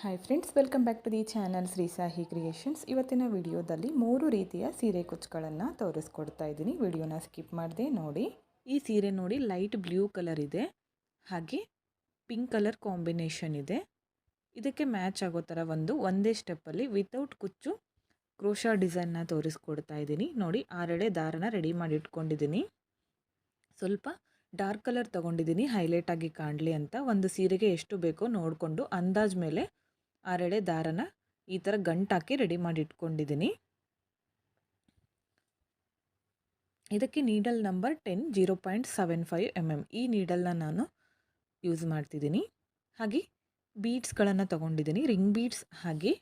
Hi friends welcome back to the channel Shri Sahi creations ಇವತ್ತಿನ ವಿಡಿಯೋದಲ್ಲಿ ಮೂರು ರೀತಿಯ ಸೀರೆ ಕುಚ್ಚುಗಳನ್ನು ತೋರಿಸ್ಕೊಡ್ತಾ ಇದ್ದೀನಿ. ವಿಡಿಯೋನ ಸ್ಕಿಪ್ ಮಾಡಿದೆ ನೋಡಿ. ಈ ಸೀರೆ ನೋಡಿ ಲೈಟ್ ಬ್ಲೂ ಕಲರ್ ಇದೆ. ಹಾಗೆ ಪಿಂಕ್ ಕಲರ್ ಕಾಂಬಿನೇಷನ್ ಇದೆ. ಇದಕ್ಕೆ ಮ್ಯಾಚ್ ಆಗೋ ಥರ ಒಂದು ಒಂದೇ ಸ್ಟೆಪ್ಪಲ್ಲಿ ವಿತೌಟ್ ಕುಚ್ಚು ಕ್ರೋಶಾ ಡಿಸೈನ್ನ ತೋರಿಸ್ಕೊಡ್ತಾ ಇದ್ದೀನಿ. ನೋಡಿ, ಆರೆಡೆ ದಾರನ ರೆಡಿ ಮಾಡಿ ಇಟ್ಕೊಂಡಿದ್ದೀನಿ ಸ್ವಲ್ಪ ಡಾರ್ಕ್ ಕಲರ್ ತೊಗೊಂಡಿದ್ದೀನಿ. ಹೈಲೈಟ್ ಆಗಿ ಕಾಣಲಿ ಅಂತ. ಒಂದು ಸೀರೆಗೆ ಎಷ್ಟು ಬೇಕೋ ನೋಡಿಕೊಂಡು ಅಂದಾಜ್ ಮೇಲೆ ಆರೆಡೆ ದಾರನ ಈ ಥರ ಗಂಟಾಕಿ ರೆಡಿ ಮಾಡಿ ಇಟ್ಕೊಂಡಿದ್ದೀನಿ. ಇದಕ್ಕೆ needle number ten zero point seven five M M ಈ ನೀಡಲ್ನ ನಾನು ಯೂಸ್ ಮಾಡ್ತಿದ್ದೀನಿ. ಹಾಗೆ ಬೀಡ್ಸ್ಗಳನ್ನು ತೊಗೊಂಡಿದ್ದೀನಿ. ರಿಂಗ್ ಬೀಡ್ಸ್ ಹಾಗೆ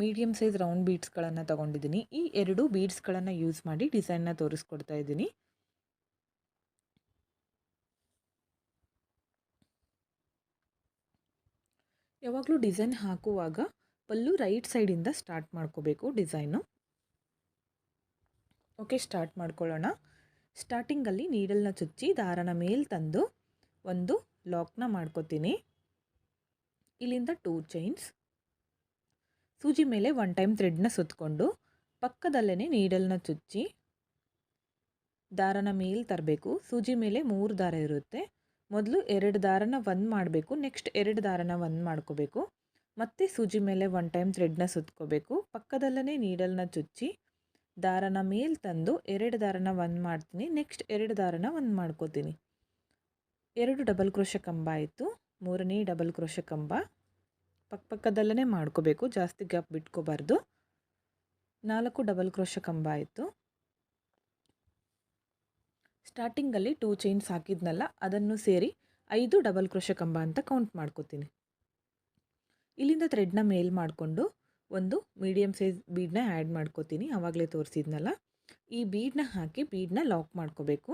ಮೀಡಿಯಮ್ ಸೈಜ್ ರೌಂಡ್ ಬೀಡ್ಸ್ಗಳನ್ನು ತೊಗೊಂಡಿದ್ದೀನಿ. ಈ ಎರಡು ಬೀಡ್ಸ್ಗಳನ್ನು ಯೂಸ್ ಮಾಡಿ ಡಿಸೈನ್ನ ತೋರಿಸ್ಕೊಡ್ತಾ ಇದ್ದೀನಿ. ಯಾವಾಗಲೂ ಡಿಸೈನ್ ಹಾಕುವಾಗ ಪಲ್ಲು ರೈಟ್ ಸೈಡಿಂದ ಸ್ಟಾರ್ಟ್ ಮಾಡ್ಕೋಬೇಕು ಡಿಸೈನು. ಓಕೆ, ಸ್ಟಾರ್ಟ್ ಮಾಡ್ಕೊಳ್ಳೋಣ. ಸ್ಟಾರ್ಟಿಂಗಲ್ಲಿ ನೀಡಲ್ನ ಚುಚ್ಚಿ ದಾರನ ಮೇಲೆ ತಂದು ಒಂದು ಲಾಕ್ನ ಮಾಡ್ಕೋತೀನಿ. ಇಲ್ಲಿಂದ ಟೂ ಚೈನ್ಸ್. ಸೂಜಿ ಮೇಲೆ ಒನ್ ಟೈಮ್ ಥ್ರೆಡ್ನ ಸುತ್ತಕೊಂಡು ಪಕ್ಕದಲ್ಲೇ ನೀಡಲ್ನ ಚುಚ್ಚಿ ದಾರನ ಮೇಲೆ ತರಬೇಕು. ಸೂಜಿ ಮೇಲೆ ಮೂರು ದಾರ ಇರುತ್ತೆ. ಮೊದಲು ಎರಡು ದಾರನ ಒಂದು ಮಾಡಬೇಕು ನೆಕ್ಸ್ಟ್ ಎರಡು ದಾರನ ಒಂದು ಮಾಡ್ಕೋಬೇಕು. ಮತ್ತೆ ಸೂಜಿ ಮೇಲೆ ಒನ್ ಟೈಮ್ ಥ್ರೆಡ್ನ ಸುತ್ಕೋಬೇಕು. ಪಕ್ಕದಲ್ಲೇ ನೀಡಲ್ನ ಚುಚ್ಚಿ, ದಾರನ ಮೇಲೆ ತಂದು ಎರಡು ದಾರನ ಒಂದು ಮಾಡ್ತೀನಿ ನೆಕ್ಸ್ಟ್ ಎರಡು ದಾರನ ಒಂದು ಮಾಡ್ಕೋತೀನಿ. ಎರಡು ಡಬಲ್ ಕ್ರೋಶ ಕಂಬ ಆಯಿತು, ಮೂರನೇ ಡಬಲ್ ಕ್ರೋಶ ಕಂಬ. ಪಕ್ಕ ಪಕ್ಕದಲ್ಲೇ ಮಾಡ್ಕೋಬೇಕು, ಜಾಸ್ತಿ ಗ್ಯಾಪ್ ಬಿಟ್ಕೋಬಾರ್ದು. ನಾಲ್ಕು ಡಬಲ್ ಕ್ರೋಶ ಕಂಬ ಆಯಿತು. ಸ್ಟಾರ್ಟಿಂಗಲ್ಲಿ ಟೂ ಚೈನ್ಸ್ ಹಾಕಿದ್ನಲ್ಲ, ಅದನ್ನು ಸೇರಿ ಐದು ಡಬಲ್ ಕ್ರೋಶ ಕಂಬ ಅಂತ ಕೌಂಟ್ ಮಾಡ್ಕೋತೀನಿ. ಇಲ್ಲಿಂದ ಥ್ರೆಡ್ನ ಮೇಲ್ ಮಾಡಿಕೊಂಡು ಒಂದು ಮೀಡಿಯಮ್ ಸೈಜ್ ಬೀಡನ್ನ ಆ್ಯಡ್ ಮಾಡ್ಕೋತೀನಿ ಆವಾಗಲೇ ತೋರಿಸಿದ್ನಲ್ಲ. ಈ ಬೀಡನ್ನ ಹಾಕಿ ಬೀಡನ್ನ ಲಾಕ್ ಮಾಡ್ಕೋಬೇಕು.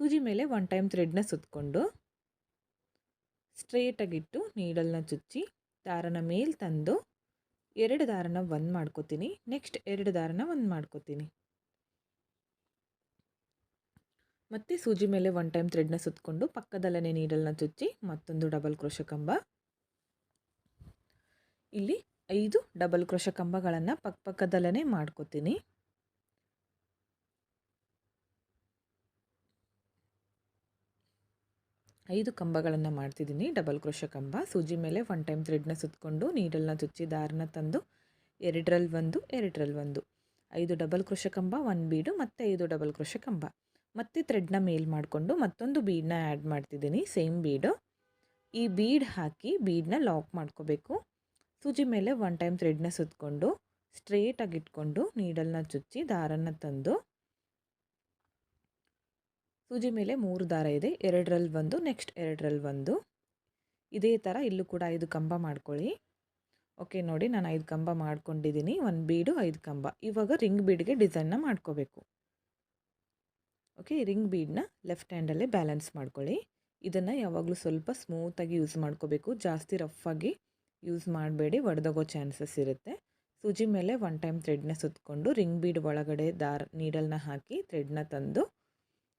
ಸೂಜಿ ಮೇಲೆ ಒನ್ ಟೈಮ್ ಥ್ರೆಡ್ನ ಸುತ್ತಕೊಂಡು ಸ್ಟ್ರೇಟಾಗಿಟ್ಟು ನೀಡಲ್ನ ಚುಚ್ಚಿ ದಾರನ ಮೇಲೆ ತಂದು ಎರಡು ದಾರನ ಒಂದು ಮಾಡ್ಕೋತೀನಿ ನೆಕ್ಸ್ಟ್ ಎರಡು ದಾರನ ಒಂದು ಮಾಡ್ಕೋತೀನಿ. ಮತ್ತು ಸೂಜಿ ಮೇಲೆ ಒನ್ ಟೈಮ್ ಥ್ರೆಡ್ನ ಸುತ್ತಕೊಂಡು ಪಕ್ಕದಲ್ಲೇ ನೀಡಲ್ನ ಚುಚ್ಚಿ ಮತ್ತೊಂದು ಡಬಲ್ ಕ್ರೋಶ ಕಂಬ. ಇಲ್ಲಿ ಐದು ಡಬಲ್ ಕ್ರೋಶ ಕಂಬಗಳನ್ನು ಪಕ್ಕ ಪಕ್ಕದಲ್ಲೇ ಮಾಡ್ಕೋತೀನಿ. ಐದು ಕಂಬಗಳನ್ನು ಮಾಡ್ತಿದ್ದೀನಿ ಡಬಲ್ ಕ್ರೋಶ ಕಂಬ. ಸೂಜಿ ಮೇಲೆ ಒನ್ ಟೈಮ್ ಥ್ರೆಡ್ನ ಸುತ್ತಕೊಂಡು ನೀಡಲ್ನ ಚುಚ್ಚಿ ದಾರನ ತಂದು ಎರಡರಲ್ಲಿ ಒಂದು ಎರಡರಲ್ಲಿ ಒಂದು. ಐದು ಡಬಲ್ ಕ್ರೋಶ ಕಂಬ ಒಂದು ಬೀಡು ಮತ್ತು ಐದು ಡಬಲ್ ಕ್ರೋಶ ಕಂಬ. ಮತ್ತೆ ಥ್ರೆಡ್ನ ಮೇಲ್ ಮಾಡಿಕೊಂಡು ಮತ್ತೊಂದು ಬೀಡನ್ನ ಆ್ಯಡ್ ಮಾಡ್ತಿದ್ದೀನಿ, ಸೇಮ್ ಬೀಡು. ಈ ಬೀಡ್ ಹಾಕಿ ಬೀಡನ್ನ ಲಾಕ್ ಮಾಡ್ಕೋಬೇಕು. ಸೂಜಿ ಮೇಲೆ ಒನ್ ಟೈಮ್ ಥ್ರೆಡ್ನ ಸುತ್ತಕೊಂಡು ಸ್ಟ್ರೇಟಾಗಿ ಇಟ್ಕೊಂಡು ನೀಡಲ್ನ ಚುಚ್ಚಿ ದಾರನ ತಂದು, ಸೂಜಿ ಮೇಲೆ ಮೂರು ದಾರ ಇದೆ. ಎರಡರಲ್ಲಿ ಒಂದು, ನೆಕ್ಸ್ಟ್ ಎರಡರಲ್ಲಿ ಒಂದು. ಇದೇ ಥರ ಇಲ್ಲೂ ಕೂಡ ಐದು ಕಂಬ ಮಾಡ್ಕೊಳ್ಳಿ. ಓಕೆ, ನೋಡಿ ನಾನು ಐದು ಕಂಬ ಮಾಡ್ಕೊಂಡಿದ್ದೀನಿ. ಒಂದು ಬೀಡು, ಐದು ಕಂಬ. ಇವಾಗ ರಿಂಗ್ ಬೀಡ್ಗೆ ಡಿಸೈನ್ನ ಮಾಡ್ಕೋಬೇಕು. ಓಕೆ, ರಿಂಗ್ ಬೀಡನ್ನ ಲೆಫ್ಟ್ ಹ್ಯಾಂಡಲ್ಲೇ ಬ್ಯಾಲೆನ್ಸ್ ಮಾಡ್ಕೊಳ್ಳಿ. ಇದನ್ನು ಯಾವಾಗಲೂ ಸ್ವಲ್ಪ ಸ್ಮೂತಾಗಿ ಯೂಸ್ ಮಾಡ್ಕೋಬೇಕು. ಜಾಸ್ತಿ ರಫ್ಫಾಗಿ ಯೂಸ್ ಮಾಡಬೇಡಿ, ಒಡೆದೋಗೋ ಚಾನ್ಸಸ್ ಇರುತ್ತೆ. ಸೂಜಿ ಮೇಲೆ ಒನ್ ಟೈಮ್ ಥ್ರೆಡ್ನ ಸುತ್ತಕೊಂಡು ರಿಂಗ್ ಬೀಡ್ ಒಳಗಡೆ ದಾರ, ನೀಡಲ್ನ ಹಾಕಿ ಥ್ರೆಡ್ನ ತಂದು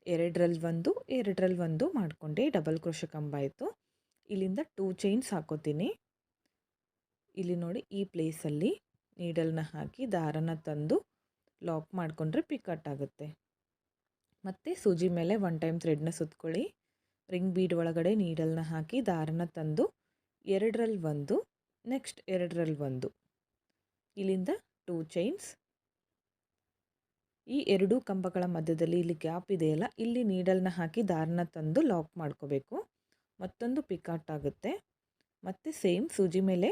ಎರಡರಲ್ಲಿ ಒಂದು ಎರಡರಲ್ಲಿ ಒಂದು ಮಾಡಿಕೊಂಡೆ, ಡಬಲ್ ಕ್ರೋಶ ಕಂಬ ಆಯಿತು. ಇಲ್ಲಿಂದ ಟೂ ಚೈನ್ಸ್ ಹಾಕೋತೀನಿ. ಇಲ್ಲಿ ನೋಡಿ, ಈ ಪ್ಲೇಸಲ್ಲಿ ನೀಡಲ್ನ ಹಾಕಿ ದಾರನ ತಂದು ಲಾಕ್ ಮಾಡಿಕೊಂಡ್ರೆ ಪಿಕಟ್ ಆಗುತ್ತೆ. ಮತ್ತು ಸೂಜಿ ಮೇಲೆ ಒನ್ ಟೈಮ್ ಥ್ರೆಡ್ನ ಸುತ್ಕೊಳ್ಳಿ. ರಿಂಗ್ ಬೀಡ್ ಒಳಗಡೆ ನೀಡಲ್ನ ಹಾಕಿ ದಾರನ ತಂದು ಎರಡರಲ್ಲಿ ಒಂದು ನೆಕ್ಸ್ಟ್ ಎರಡರಲ್ಲಿ ಒಂದು. ಇಲ್ಲಿಂದ ಟೂ ಚೈನ್ಸ್ ಈ ಎರಡೂ ಕಂಬಗಳ ಮಧ್ಯದಲ್ಲಿ ಇಲ್ಲಿ ಗ್ಯಾಪ್ ಇದೆಯಲ್ಲ, ಇಲ್ಲಿ ನೀಡಲ್ನ ಹಾಕಿ ದಾರನ ತಂದು ಲಾಕ್ ಮಾಡ್ಕೋಬೇಕು. ಮತ್ತೊಂದು ಪಿಕಾಟ್ ಆಗುತ್ತೆ. ಮತ್ತು ಸೇಮ್ ಸೂಜಿ ಮೇಲೆ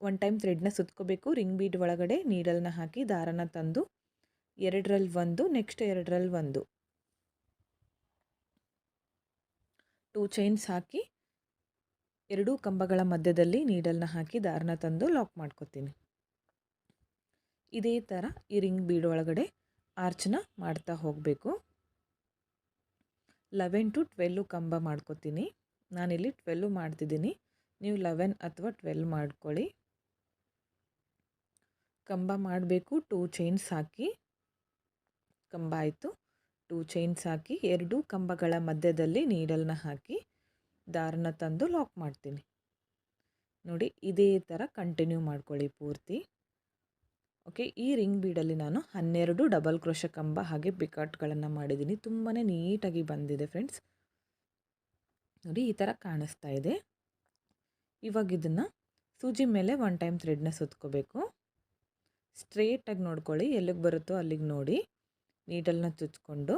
ಒನ್ ಟೈಮ್ ಥ್ರೆಡ್ನ ಸುತ್ಕೋಬೇಕು. ರಿಂಗ್ ಬೀಡ್ ಒಳಗಡೆ ನೀಡಲ್ನ ಹಾಕಿ ದಾರನ ತಂದು ಎರಡರಲ್ಲಿ ಒಂದು ನೆಕ್ಸ್ಟ್ ಎರಡರಲ್ಲಿ ಒಂದು. ಟೂ ಚೈನ್ಸ್ ಹಾಕಿ ಎರಡೂ ಕಂಬಗಳ ಮಧ್ಯದಲ್ಲಿ ನೀಡಲ್ನ ಹಾಕಿ ದಾರನ ತಂದು ಲಾಕ್ ಮಾಡ್ಕೋತೀನಿ. ಇದೇ ಥರ ಈ ರಿಂಗ್ ಬೀಡ್ ಒಳಗಡೆ ಆರ್ಚನ ಮಾಡ್ತಾ ಹೋಗಬೇಕು. ಲೆವೆನ್ ಟು ಟ್ವೆಲ್ಲು ಕಂಬ ಮಾಡ್ಕೋತೀನಿ. ನಾನಿಲ್ಲಿ ಟ್ವೆಲ್ಲು ಮಾಡ್ತಿದ್ದೀನಿ. ನೀವು ಲೆವೆನ್ ಅಥವಾ ಟ್ವೆಲ್ ಮಾಡ್ಕೊಳ್ಳಿ. ಕಂಬ ಮಾಡಬೇಕು, ಟೂ ಚೈನ್ಸ್ ಹಾಕಿ. ಕಂಬ ಆಯಿತು. ಟೂ ಚೈನ್ಸ್ ಹಾಕಿ, ಎರಡೂ ಕಂಬಗಳ ಮಧ್ಯದಲ್ಲಿ ನೀಡಲ್ನ ಹಾಕಿ, ದಾರನ ತಂದು ಲಾಕ್ ಮಾಡ್ತೀನಿ. ನೋಡಿ, ಇದೇ ಥರ ಕಂಟಿನ್ಯೂ ಮಾಡ್ಕೊಳ್ಳಿ ಪೂರ್ತಿ. ಓಕೆ, ಈ ರಿಂಗ್ ಬೀಡಲ್ಲಿ ನಾನು ಹನ್ನೆರಡು ಡಬಲ್ ಕ್ರೋಶ ಕಂಬ ಹಾಗೆ ಪಿಕಾಟ್ಗಳನ್ನು ಮಾಡಿದ್ದೀನಿ. ತುಂಬಾ ನೀಟಾಗಿ ಬಂದಿದೆ ಫ್ರೆಂಡ್ಸ್. ನೋಡಿ, ಈ ಥರ ಕಾಣಿಸ್ತಾ ಇದೆ. ಇವಾಗ ಇದನ್ನು ಸೂಜಿ ಮೇಲೆ ಒನ್ ಟೈಮ್ ಥ್ರೆಡ್ನ ಸುತ್ಕೋಬೇಕು. ಸ್ಟ್ರೇಟಾಗಿ ನೋಡ್ಕೊಳ್ಳಿ, ಎಲ್ಲಿಗೆ ಬರುತ್ತೋ ಅಲ್ಲಿಗೆ ನೋಡಿ. ನೀಡಲ್ನ ಚುಚ್ಕೊಂಡು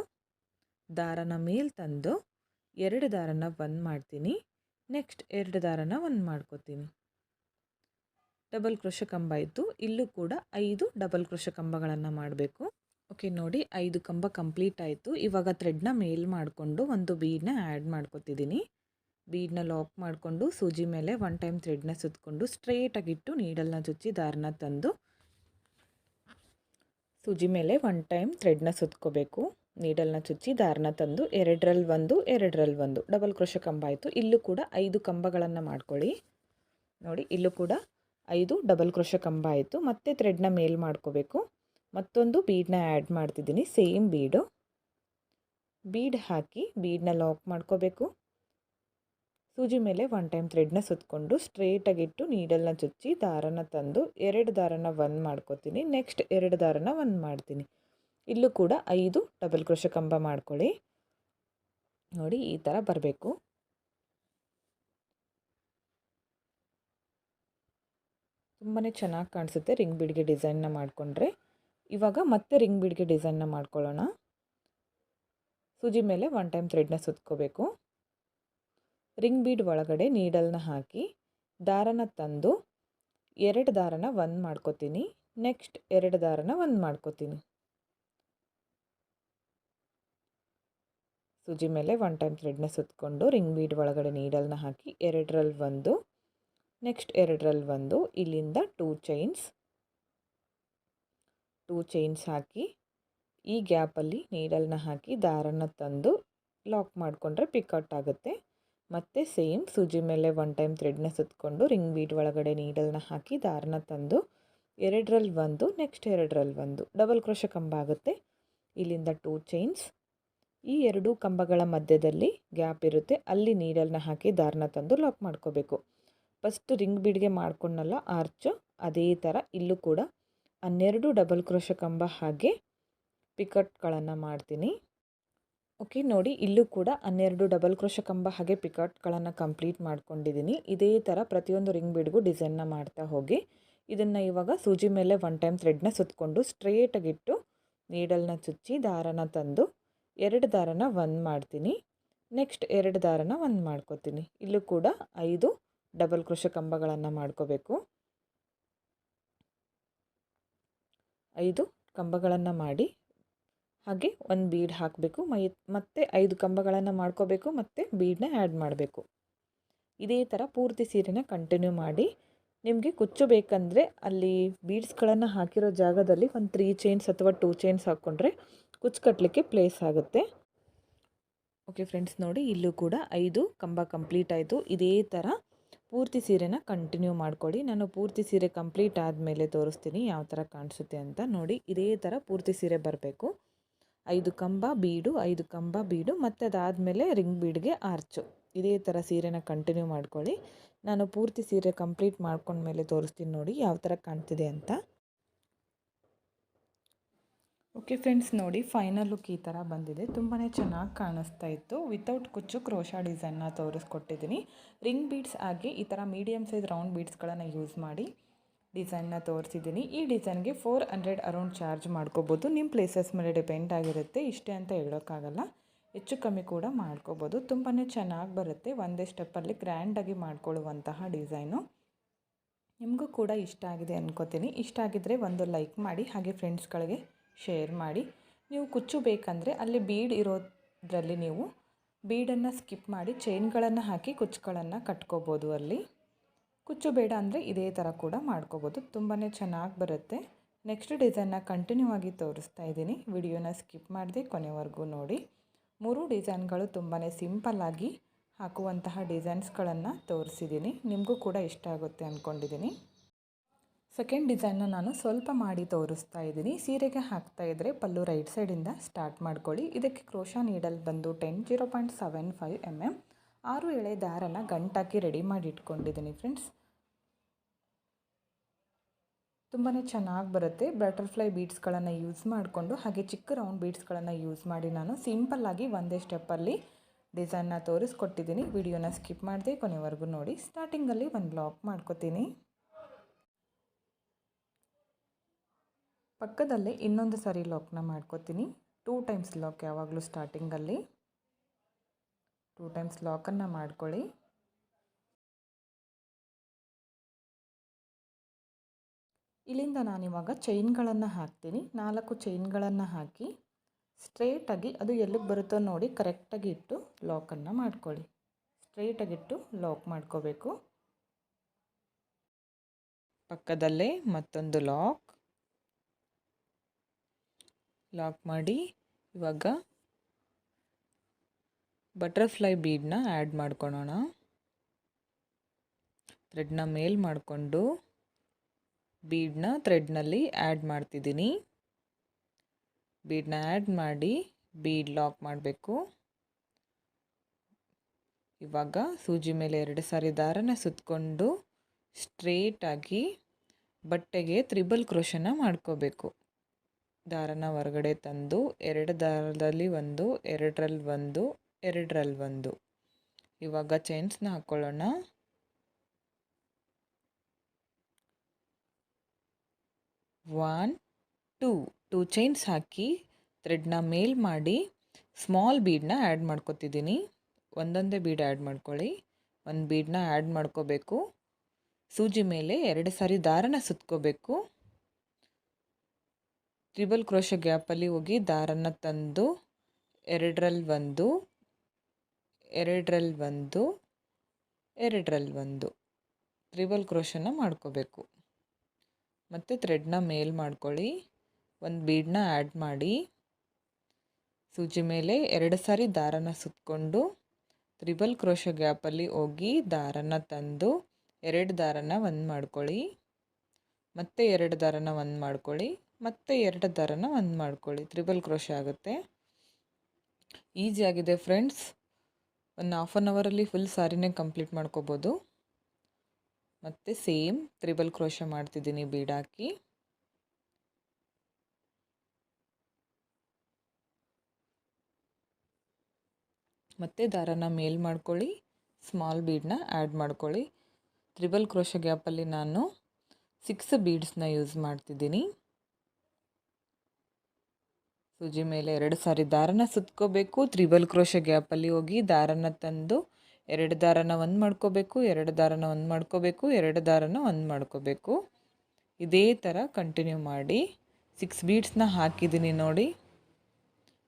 ದಾರನ ಮೇಲೆ ತಂದು ಎರಡು ದಾರನ ಬಂದ್ ಮಾಡ್ತೀನಿ. ನೆಕ್ಸ್ಟ್ ಎರಡು ದಾರನ ಒಂದು ಮಾಡ್ಕೋತೀನಿ. ಡಬಲ್ ಕೃಷ ಕಂಬ ಆಯಿತು ಇಲ್ಲೂ ಕೂಡ ಐದು ಡಬಲ್ ಕೃಷ ಕಂಬಗಳನ್ನು ಮಾಡಬೇಕು. ಓಕೆ, ನೋಡಿ ಐದು ಕಂಬ ಕಂಪ್ಲೀಟ್ ಆಯಿತು. ಇವಾಗ ಥ್ರೆಡ್ನ ಮೇಲ್ ಮಾಡಿಕೊಂಡು ಒಂದು ಬೀಡನ್ನ ಆ್ಯಡ್ ಮಾಡ್ಕೊತಿದ್ದೀನಿ. ಬೀಡನ್ನ ಲಾಕ್ ಮಾಡಿಕೊಂಡು ಸೂಜಿ ಮೇಲೆ ಒನ್ ಟೈಮ್ ಥ್ರೆಡ್ನ ಸುತ್ತಕೊಂಡು ಸ್ಟ್ರೇಟಾಗಿಟ್ಟು ನೀಡಲ್ನ ಚುಚ್ಚಿ ದಾರನ ತಂದು ಸೂಜಿ ಮೇಲೆ ಒನ್ ಟೈಮ್ ಥ್ರೆಡ್ನ ಸುತ್ಕೋಬೇಕು. ನೀಡಲ್ನ ಚುಚ್ಚಿ ದಾರನ ತಂದು ಎರಡರಲ್ಲಿ ಒಂದು ಎರಡರಲ್ಲಿ ಒಂದು. ಡಬಲ್ ಕ್ರೋಶ ಕಂಬ ಆಯಿತು. ಇಲ್ಲೂ ಕೂಡ ಐದು ಕಂಬಗಳನ್ನು ಮಾಡ್ಕೊಳ್ಳಿ. ನೋಡಿ, ಇಲ್ಲೂ ಕೂಡ ಐದು ಡಬಲ್ ಕ್ರೋಶ ಕಂಬ ಆಯಿತು. ಮತ್ತೆ ಥ್ರೆಡ್ನ ಮೇಲ್ ಮಾಡ್ಕೋಬೇಕು. ಮತ್ತೊಂದು ಬೀಡನ್ನ ಆ್ಯಡ್ ಮಾಡ್ತಿದ್ದೀನಿ. ಸೇಮ್ ಬೀಡು ಬೀಡ್ ಹಾಕಿ ಬೀಡನ್ನ ಲಾಕ್ ಮಾಡ್ಕೋಬೇಕು. ಸೂಜಿ ಮೇಲೆ ಒನ್ ಟೈಮ್ ಥ್ರೆಡ್ನ ಸುತ್ತಕೊಂಡು ಸ್ಟ್ರೇಟಾಗಿಟ್ಟು ನೀಡಲ್ನ ಚುಚ್ಚಿ ದಾರನ ತಂದು ಎರಡು ದಾರನ ಒನ್ ಮಾಡ್ಕೋತೀನಿ. ನೆಕ್ಸ್ಟ್ ಎರಡು ದಾರನ ಒನ್ ಮಾಡ್ತೀನಿ. ಇಲ್ಲೂ ಕೂಡ ಐದು ಡಬಲ್ ಕ್ರೋಶ ಕಂಬ ಮಾಡ್ಕೊಳ್ಳಿ. ನೋಡಿ, ಈ ಥರ ಬರಬೇಕು. ತುಂಬಾ ಚೆನ್ನಾಗಿ ಕಾಣಿಸುತ್ತೆ ರಿಂಗ್ ಬಿಡಿಗೆ ಡಿಸೈನ್ನ ಮಾಡಿಕೊಂಡ್ರೆ. ಇವಾಗ ಮತ್ತೆ ರಿಂಗ್ ಬಿಡಿಗೆ ಡಿಸೈನ್ನ ಮಾಡ್ಕೊಳ್ಳೋಣ. ಸೂಜಿ ಮೇಲೆ ಒನ್ ಟೈಮ್ ಥ್ರೆಡ್ನ ಸುತ್ಕೋಬೇಕು. ರಿಂಗ್ ಬೀಡ್ ಒಳಗಡೆ ನೀಡಲ್ನ ಹಾಕಿ ದಾರನ ತಂದು ಎರಡು ದಾರನ ಒಂದು ಮಾಡ್ಕೋತೀನಿ. ನೆಕ್ಸ್ಟ್ ಎರಡು ದಾರನ ಒಂದು ಮಾಡ್ಕೋತೀನಿ. ಸೂಜಿ ಮೇಲೆ ಒನ್ ಟೈಮ್ ಥ್ರೆಡ್ನ ಸುತ್ತಕೊಂಡು ರಿಂಗ್ ಬೀಡ್ ಒಳಗಡೆ ನೀಡಲ್ನ ಹಾಕಿ ಎರಡರಲ್ಲಿ ಒಂದು, ನೆಕ್ಸ್ಟ್ ಎರಡರಲ್ಲಿ ಒಂದು, ಇಲ್ಲಿಂದ ಟೂ ಚೈನ್ಸ್ ಟೂ ಚೈನ್ಸ್ ಹಾಕಿ ಈ ಗ್ಯಾಪಲ್ಲಿ ನೀಡಲ್ನ ಹಾಕಿ ದಾರನ ತಂದು ಲಾಕ್ ಮಾಡಿಕೊಂಡ್ರೆ ಪಿಕೌಟ್ ಆಗುತ್ತೆ. ಮತ್ತು ಸೇಮ್ ಸೂಜಿ ಮೇಲೆ ಒನ್ ಟೈಮ್ ಥ್ರೆಡ್ನ ಸುತ್ತಕೊಂಡು ರಿಂಗ್ ಬೀಟ್ ಒಳಗಡೆ ನೀಡಲ್ನ ಹಾಕಿ ದಾರನ ತಂದು ಎರಡರಲ್ಲಿ ಒಂದು ನೆಕ್ಸ್ಟ್ ಎರಡರಲ್ಲಿ ಒಂದು. ಡಬಲ್ ಕ್ರೋಶ ಕಂಬ ಆಗುತ್ತೆ. ಇಲ್ಲಿಂದ ಟೂ ಚೈನ್ಸ್ ಈ ಎರಡೂ ಕಂಬಗಳ ಮಧ್ಯದಲ್ಲಿ ಗ್ಯಾಪ್ ಇರುತ್ತೆ. ಅಲ್ಲಿ ನೀಡಲ್ನ ಹಾಕಿ ದಾರನ ತಂದು ಲಾಕ್ ಮಾಡ್ಕೋಬೇಕು. ಫಸ್ಟ್ ರಿಂಗ್ ಬೀಡ್ಗೆ ಮಾಡ್ಕೊಂಡಲ್ಲ ಆರ್ಚು ಅದೇ ಥರ ಇಲ್ಲೂ ಕೂಡ ಹನ್ನೆರಡು ಡಬಲ್ ಕ್ರೋಶ ಕಂಬ ಹಾಗೆ ಪಿಕಟ್ಗಳನ್ನು ಮಾಡ್ತೀನಿ. ಓಕೆ, ನೋಡಿ, ಇಲ್ಲೂ ಕೂಡ ಹನ್ನೆರಡು ಡಬಲ್ ಕ್ರೋಶ ಕಂಬ ಹಾಗೆ ಪಿಕಾಟ್ಗಳನ್ನು ಕಂಪ್ಲೀಟ್ ಮಾಡ್ಕೊಂಡಿದ್ದೀನಿ ಇದೇ ಥರ ಪ್ರತಿಯೊಂದು ರಿಂಗ್ ಬಿಡ್ಗೂ ಡಿಸೈನ್ನ ಮಾಡ್ತಾ ಹೋಗಿ, ಇದನ್ನು ಇವಾಗ ಸೂಜಿ ಮೇಲೆ ಒನ್ ಟೈಮ್ ಥ್ರೆಡ್ನ ಸುತ್ತಕೊಂಡು ಸ್ಟ್ರೇಟಾಗಿಟ್ಟು ನೀಡಲ್ನ ಚುಚ್ಚಿ ದಾರನ ತಂದು ಎರಡು ದಾರನ ಒಂದು ಮಾಡ್ತೀನಿ. ನೆಕ್ಸ್ಟ್ ಎರಡು ದಾರನ ಒಂದು ಮಾಡ್ಕೋತೀನಿ. ಇಲ್ಲೂ ಕೂಡ ಐದು ಡಬಲ್ ಕೃಷ ಕಂಬಗಳನ್ನು ಮಾಡ್ಕೋಬೇಕು. ಐದು ಕಂಬಗಳನ್ನು ಮಾಡಿ ಹಾಗೆ ಒಂದು ಬೀಡ್ ಹಾಕಬೇಕು. ಮೈ, ಮತ್ತೆ ಐದು ಕಂಬಗಳನ್ನು ಮಾಡ್ಕೋಬೇಕು, ಮತ್ತು ಬೀಡನ್ನ ಆ್ಯಡ್ ಮಾಡಬೇಕು. ಇದೇ ಥರ ಪೂರ್ತಿ ಸೀರೆನ ಕಂಟಿನ್ಯೂ ಮಾಡಿ ನಿಮಗೆ ಕುಚ್ಚು ಬೇಕಂದರೆ ಅಲ್ಲಿ ಬೀಡ್ಸ್ಗಳನ್ನು ಹಾಕಿರೋ ಜಾಗದಲ್ಲಿ ಒಂದು ತ್ರೀ ಚೈನ್ಸ್ ಅಥವಾ ಟೂ ಚೈನ್ಸ್ ಹಾಕ್ಕೊಂಡ್ರೆ ಕುಚ್ಚು ಕಟ್ಟಲಿಕ್ಕೆ ಪ್ಲೇಸ್ ಆಗುತ್ತೆ. ಓಕೆ ಫ್ರೆಂಡ್ಸ್ ನೋಡಿ ಇಲ್ಲೂ ಕೂಡ ಐದು ಕಂಬ ಕಂಪ್ಲೀಟ್ ಆಯಿತು. ಇದೇ ಥರ ಪೂರ್ತಿ ಸೀರೆನ ಕಂಟಿನ್ಯೂ ಮಾಡ್ಕೊಳ್ಳಿ. ನಾನು ಪೂರ್ತಿ ಸೀರೆ ಕಂಪ್ಲೀಟ್ ಆದಮೇಲೆ ತೋರಿಸ್ತೀನಿ ಯಾವ ಥರ ಕಾಣಿಸುತ್ತೆ ಅಂತ ನೋಡಿ. ಇದೇ ಥರ ಪೂರ್ತಿ ಸೀರೆ ಬರಬೇಕು. ಐದು ಕಂಬ, ಬೀಡು, ಐದು ಕಂಬ, ಬೀಡು ಮತ್ತು ಅದಾದಮೇಲೆ ರಿಂಗ್ ಬೀಡ್ಗೆ ಆರ್ಚು. ಇದೇ ಥರ ಸೀರೆನ ಕಂಟಿನ್ಯೂ ಮಾಡ್ಕೊಳ್ಳಿ. ನಾನು ಪೂರ್ತಿ ಸೀರೆ ಕಂಪ್ಲೀಟ್ ಮಾಡ್ಕೊಂಡ್ಮೇಲೆ ತೋರಿಸ್ತೀನಿ ನೋಡಿ ಯಾವ ಥರ ಕಾಣ್ತಿದೆ ಅಂತ. ಓಕೆ ಫ್ರೆಂಡ್ಸ್ ನೋಡಿ ಫೈನಲ್ ಲುಕ್ ಈ ಥರ ಬಂದಿದೆ. ತುಂಬಾ ಚೆನ್ನಾಗಿ ಕಾಣಿಸ್ತಾ ಇತ್ತು. ವಿತೌಟ್ ಕುಚ್ಚು, ಕ್ರೋಶಾ ಡಿಸೈನ್ನ ತೋರಿಸ್ಕೊಟ್ಟಿದ್ದೀನಿ. ರಿಂಗ್ ಬೀಡ್ಸ್ ಆಗಿ ಈ ಥರ ಮೀಡಿಯಮ್ ಸೈಜ್ ರೌಂಡ್ ಬೀಡ್ಸ್ಗಳನ್ನು ಯೂಸ್ ಮಾಡಿ. ಡಿಸೈನ್ನ ತೋರಿಸಿದ್ದೀನಿ. ಈ ಡಿಸೈನ್ಗೆ ಫೋರ್ ಹಂಡ್ರೆಡ್ ಅರೌಂಡ್ ಚಾರ್ಜ್ ಮಾಡ್ಕೋಬೋದು. ನಿಮ್ಮ ಪ್ಲೇಸಸ್ ಮೇಲೆ ಡಿಪೆಂಡ್ ಆಗಿರುತ್ತೆ. ಇಷ್ಟೇ ಅಂತ ಹೇಳೋಕ್ಕಾಗಲ್ಲ. ಹೆಚ್ಚು ಕಮ್ಮಿ ಕೂಡ ಮಾಡ್ಕೋಬೋದು. ತುಂಬಾ ಚೆನ್ನಾಗಿ ಬರುತ್ತೆ. ಒಂದೇ ಸ್ಟೆಪ್ಪಲ್ಲಿ ಗ್ರ್ಯಾಂಡಾಗಿ ಮಾಡ್ಕೊಳ್ಳುವಂತಹ ಡಿಸೈನು ನಿಮಗೂ ಕೂಡ ಇಷ್ಟ ಆಗಿದೆ ಅನ್ಕೋತೀನಿ. ಇಷ್ಟ ಆಗಿದ್ದರೆ ಒಂದು ಲೈಕ್ ಮಾಡಿ, ಹಾಗೆ ಫ್ರೆಂಡ್ಸ್ಗಳಿಗೆ ಶೇರ್ ಮಾಡಿ. ನೀವು ಕುಚ್ಚು ಬೇಕಂದರೆ ಅಲ್ಲಿ ಬೀಡ್ ಇರೋದ್ರಲ್ಲಿ ನೀವು ಬೀಡನ್ನು ಸ್ಕಿಪ್ ಮಾಡಿ ಚೈನ್ಗಳನ್ನು ಹಾಕಿ ಕುಚ್ಚುಗಳನ್ನು ಕಟ್ಕೋಬೋದು ಅಲ್ಲಿ. ಕುಚ್ಚು ಬೇಡ ಅಂದರೆ ಇದೇ ಥರ ಕೂಡ ಮಾಡ್ಕೋಬೋದು. ತುಂಬಾ ಚೆನ್ನಾಗಿ ಬರುತ್ತೆ. ನೆಕ್ಸ್ಟ್ ಡಿಸೈನ್ನ ಕಂಟಿನ್ಯೂ ಆಗಿ ತೋರಿಸ್ತಾ ಇದ್ದೀನಿ. ವಿಡಿಯೋನ ಸ್ಕಿಪ್ ಮಾಡದೆ ಕೊನೆವರೆಗೂ ನೋಡಿ. ಮೂರು ಡಿಸೈನ್ಗಳು ತುಂಬಾ ಸಿಂಪಲ್ಲಾಗಿ ಹಾಕುವಂತಹ ಡಿಸೈನ್ಸ್ಗಳನ್ನು ತೋರಿಸಿದ್ದೀನಿ. ನಿಮಗೂ ಕೂಡ ಇಷ್ಟ ಆಗುತ್ತೆ ಅಂದ್ಕೊಂಡಿದ್ದೀನಿ ಸೆಕೆಂಡ್ ಡಿಸೈನ್ನ ನಾನು ಸ್ವಲ್ಪ ಮಾಡಿ ತೋರಿಸ್ತಾ ಇದ್ದೀನಿ. ಸೀರೆಗೆ ಹಾಕ್ತಾ ಇದ್ದರೆ ಪಲ್ಲು ರೈಟ್ ಸೈಡಿಂದ ಸ್ಟಾರ್ಟ್ ಮಾಡ್ಕೊಳ್ಳಿ. ಇದಕ್ಕೆ ಕ್ರೋಶಾ ನೀಡಲ್ ಬಂದು ten zero point seven five M M ಆರು ಎಳೆ ದಾರನ ಗಂಟಾಕಿ ರೆಡಿ ಮಾಡಿ ಇಟ್ಕೊಂಡಿದ್ದೀನಿ ಫ್ರೆಂಡ್ಸ್ ತುಂಬಾ ಚೆನ್ನಾಗಿ ಬರುತ್ತೆ. ಬಟರ್ಫ್ಲೈ ಬೀಡ್ಸ್ಗಳನ್ನು ಯೂಸ್ ಮಾಡಿಕೊಂಡು, ಹಾಗೆ ಚಿಕ್ಕ ರೌಂಡ್ ಬೀಡ್ಸ್ಗಳನ್ನು ಯೂಸ್ ಮಾಡಿ ನಾನು ಸಿಂಪಲ್ಲಾಗಿ ಒಂದೇ ಸ್ಟೆಪ್ಪಲ್ಲಿ ಡಿಸೈನ್ನ ತೋರಿಸ್ಕೊಟ್ಟಿದ್ದೀನಿ. ವಿಡಿಯೋನ ಸ್ಕಿಪ್ ಮಾಡಿದೆ, ಕೊನೆವರೆಗೂ ನೋಡಿ. ಸ್ಟಾರ್ಟಿಂಗಲ್ಲಿ ಒಂದು ಬ್ಲಾಕ್ ಮಾಡ್ಕೋತೀನಿ. ಪಕ್ಕದಲ್ಲೇ ಇನ್ನೊಂದು ಸಾರಿ ಲಾಕ್ನ ಮಾಡ್ಕೋತೀನಿ. ಟೂ ಟೈಮ್ಸ್ ಲಾಕ್ ಯಾವಾಗಲೂ ಸ್ಟಾರ್ಟಿಂಗಲ್ಲಿ ಟೂ ಟೈಮ್ಸ್ ಲಾಕನ್ನು ಮಾಡ್ಕೊಳ್ಳಿ. ಇಲ್ಲಿಂದ ನಾನಿವಾಗ ಚೈನ್ಗಳನ್ನು ಹಾಕ್ತೀನಿ. ನಾಲ್ಕು ಚೈನ್ಗಳನ್ನು ಹಾಕಿ ಸ್ಟ್ರೇಟಾಗಿ ಅದು ಎಲ್ಲಿಗೆ ಬರುತ್ತೋ ನೋಡಿ ಕರೆಕ್ಟಾಗಿ ಇಟ್ಟು ಲಾಕನ್ನು ಮಾಡ್ಕೊಳ್ಳಿ. ಸ್ಟ್ರೇಟಾಗಿಟ್ಟು ಲಾಕ್ ಮಾಡ್ಕೋಬೇಕು. ಪಕ್ಕದಲ್ಲೇ ಮತ್ತೊಂದು ಲಾಕ್. ಲಾಕ್ ಮಾಡಿ ಇವಾಗ ಬಟರ್ಫ್ಲೈ ಬೀಡನ್ನ ಆ್ಯಡ್ ಮಾಡ್ಕೊಳೋಣ. ಥ್ರೆಡ್ನ ಮೇಲ್ ಮಾಡಿಕೊಂಡು ಬೀಡನ್ನ ಥ್ರೆಡ್ನಲ್ಲಿ ಆ್ಯಡ್ ಮಾಡ್ತಿದ್ದೀನಿ. ಬೀಡನ್ನ ಆ್ಯಡ್ ಮಾಡಿ ಬೀಡ್ ಲಾಕ್ ಮಾಡಬೇಕು. ಇವಾಗ ಸೂಜಿ ಮೇಲೆ ಎರಡು ಸಾರಿ ದಾರನ ಸುತ್ತಕೊಂಡು ಸ್ಟ್ರೇಟಾಗಿ ಬಟ್ಟೆಗೆ ತ್ರಿಬಲ್ ಕ್ರೋಶನ ಮಾಡ್ಕೋಬೇಕು. ದಾರನ ಹೊರಗಡೆ ತಂದು ಎರಡು ದಾರದಲ್ಲಿ ಒಂದು, ಎರಡರಲ್ಲಿ ಒಂದು ಎರಡರಲ್ಲಿ ಒಂದು. ಇವಾಗ ಚೈನ್ಸ್ನ ಹಾಕ್ಕೊಳ್ಳೋಣ ಒನ್, ಟೂ ಟೂ ಚೈನ್ಸ್ ಹಾಕಿ ಥ್ರೆಡ್ನ ಮೇಲ್ ಮಾಡಿ ಸ್ಮಾಲ್ ಬೀಡನ್ನ ಆ್ಯಡ್ ಮಾಡ್ಕೊತಿದ್ದೀನಿ. ಒಂದೊಂದೇ ಬೀಡ್ ಆ್ಯಡ್ ಮಾಡ್ಕೊಳ್ಳಿ. ಒಂದು ಬೀಡನ್ನ ಆ್ಯಡ್ ಮಾಡ್ಕೋಬೇಕು. ಸೂಜಿ ಮೇಲೆ ಎರಡು ಸಾರಿ ದಾರನ ಸುತ್ಕೋಬೇಕು. ತ್ರಿಬಲ್ ಕ್ರೋಶ ಗ್ಯಾಪಲ್ಲಿ ಹೋಗಿ ದಾರನ ತಂದು ಎರಡರಲ್ಲಿ ಒಂದು ಎರಡರಲ್ಲಿ ಒಂದು ಎರಡರಲ್ಲಿ ಒಂದು. ತ್ರಿಬಲ್ ಕ್ರೋಶನ ಮಾಡ್ಕೋಬೇಕು. ಮತ್ತು ಥ್ರೆಡ್ನ ಮೇಲ್ ಮಾಡ್ಕೊಳ್ಳಿ. ಒಂದು ಬೀಡನ್ನ ಆ್ಯಡ್ ಮಾಡಿ. ಸೂಜಿ ಮೇಲೆ ಎರಡು ಸಾರಿ ದಾರನ ಸುತ್ತಕೊಂಡು ತ್ರಿಬಲ್ ಕ್ರೋಶ ಗ್ಯಾಪಲ್ಲಿ ಹೋಗಿ ದಾರನ ತಂದು, ಎರಡು ದಾರನ ಒಂದು ಮಾಡ್ಕೊಳ್ಳಿ. ಮತ್ತೆ ಎರಡು ದಾರನ ಒಂದು ಮಾಡ್ಕೊಳ್ಳಿ. ಮತ್ತೆ ಎರಡು ದಾರನ ಒಂದು ಮಾಡ್ಕೊಳ್ಳಿ. ತ್ರಿಬಲ್ ಕ್ರೋಶ ಆಗುತ್ತೆ. ಆಗಿದೆ ಫ್ರೆಂಡ್ಸ್ ಒಂದು ಹಾಫ್ ಆನ್ ಅವರಲ್ಲಿ ಫುಲ್ ಸಾರಿನೇ ಕಂಪ್ಲೀಟ್ ಮಾಡ್ಕೋಬೋದು. ಮತ್ತು ಸೇಮ್ ತ್ರಿಬಲ್ ಕ್ರೋಶ ಮಾಡ್ತಿದ್ದೀನಿ ಬೀಡಾಕಿ. ಮತ್ತೆ ದಾರನ ಮೇಲ್ ಮಾಡ್ಕೊಳ್ಳಿ, ಸ್ಮಾಲ್ ಬೀಡನ್ನ ಆ್ಯಡ್ ಮಾಡ್ಕೊಳ್ಳಿ. ತ್ರಿಬಲ್ ಕ್ರೋಶ ಗ್ಯಾಪಲ್ಲಿ ನಾನು ಸಿಕ್ಸ್ ಬೀಡ್ಸ್ನ ಯೂಸ್ ಮಾಡ್ತಿದ್ದೀನಿ. ಸೂಜಿ ಮೇಲೆ ಎರಡು ಸಾರಿ ದಾರನ ಸುತ್ಕೋಬೇಕು, ತ್ರಿಬಲ್ ಕ್ರೋಶ ಗ್ಯಾಪಲ್ಲಿ ಹೋಗಿ ದಾರನ ತಂದು ಎರಡು ದಾರನ ಒಂದು ಮಾಡ್ಕೋಬೇಕು, ಎರಡು ದಾರನ ಒಂದು ಮಾಡ್ಕೋಬೇಕು, ಎರಡು ದಾರನ ಒಂದು ಮಾಡ್ಕೋಬೇಕು. ಇದೇ ಥರ ಕಂಟಿನ್ಯೂ ಮಾಡಿ ಸಿಕ್ಸ್ ಬೀಡ್ಸ್ನ ಹಾಕಿದ್ದೀನಿ ನೋಡಿ.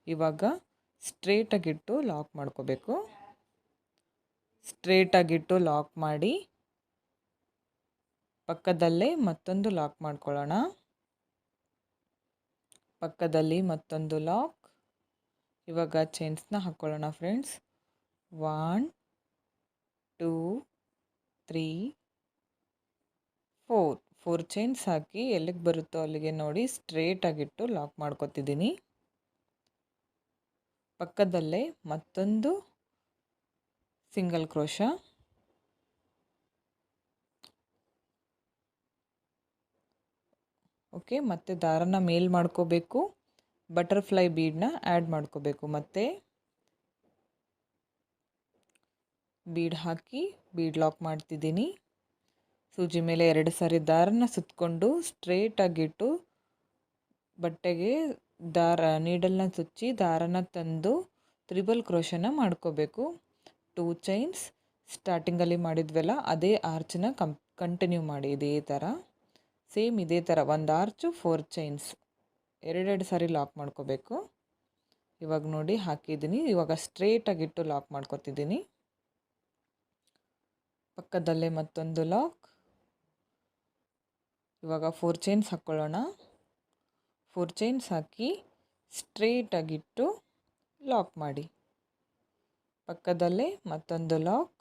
ಇವಾಗ ಸ್ಟ್ರೇಟಾಗಿಟ್ಟು ಲಾಕ್ ಮಾಡ್ಕೋಬೇಕು. ಸ್ಟ್ರೇಟಾಗಿಟ್ಟು ಲಾಕ್ ಮಾಡಿ ಪಕ್ಕದಲ್ಲೇ ಮತ್ತೊಂದು ಲಾಕ್ ಮಾಡ್ಕೊಳ್ಳೋಣ. ಪಕ್ಕದಲ್ಲಿ ಮತ್ತೊಂದು ಲಾಕ್ ಇವಾಗ ಚೈನ್ಸ್ನ ಹಾಕ್ಕೊಳ್ಳೋಣ friends one two, three, four. Four chains ಹಾಕಿ ಎಲ್ಲಿಗೆ ಬರುತ್ತೋ ಅಲ್ಲಿಗೆ ನೋಡಿ ಸ್ಟ್ರೇಟಾಗಿಟ್ಟು ಲಾಕ್ ಮಾಡ್ಕೊತಿದ್ದೀನಿ. ಪಕ್ಕದಲ್ಲೇ ಮತ್ತೊಂದು ಸಿಂಗಲ್ ಕ್ರೋಶ. ಓಕೆ, ಮತ್ತೆ ದಾರನ ಮೇಲ್ ಮಾಡ್ಕೋಬೇಕು, ಬಟರ್ಫ್ಲೈ ಬೀಡನ್ನ ಆ್ಯಡ್ ಮಾಡ್ಕೋಬೇಕು, ಮತ್ತು ಬೀಡ್ ಹಾಕಿ ಬೀಡ್ ಲಾಕ್ ಮಾಡ್ತಿದ್ದೀನಿ. ಸೂಜಿ ಮೇಲೆ ಎರಡು ಸಾರಿ ದಾರನ ಸುತ್ತಕೊಂಡು ಸ್ಟ್ರೇಟಾಗಿಟ್ಟು ಬಟ್ಟೆಗೆ ದಾರ ನೀಡಲ್ನ ಚುಚ್ಚಿ ದಾರನ ತಂದು ತ್ರಿಬಲ್ ಕ್ರೋಶನ ಮಾಡ್ಕೋಬೇಕು. ಟೂ ಚೈನ್ಸ್ ಸ್ಟಾರ್ಟಿಂಗಲ್ಲಿ ಮಾಡಿದ್ವಲ್ಲ, ಅದೇ ಆರ್ಚನ್ನ ಕಂ ಕಂಟಿನ್ಯೂ ಮಾಡಿ ಇದೇ ಥರ ಸೇಮ್ ಇದೇ ಥರ ಒಂದು ಆರ್ಚು ಫೋರ್ ಚೈನ್ಸ್ ಎರಡೆರಡು ಸಾರಿ ಲಾಕ್ ಮಾಡ್ಕೋಬೇಕು. ಇವಾಗ ನೋಡಿ ಹಾಕಿದ್ದೀನಿ, ಇವಾಗ ಸ್ಟ್ರೇಟಾಗಿಟ್ಟು ಲಾಕ್ ಮಾಡ್ಕೊತಿದ್ದೀನಿ. ಪಕ್ಕದಲ್ಲೇ ಮತ್ತೊಂದು ಲಾಕ್. ಇವಾಗ ಫೋರ್ ಚೈನ್ಸ್ ಹಾಕ್ಕೊಳ್ಳೋಣ ಫೋರ್ ಚೈನ್ಸ್ ಹಾಕಿ ಸ್ಟ್ರೇಟಾಗಿಟ್ಟು ಲಾಕ್ ಮಾಡಿ. ಪಕ್ಕದಲ್ಲೇ ಮತ್ತೊಂದು ಲಾಕ್.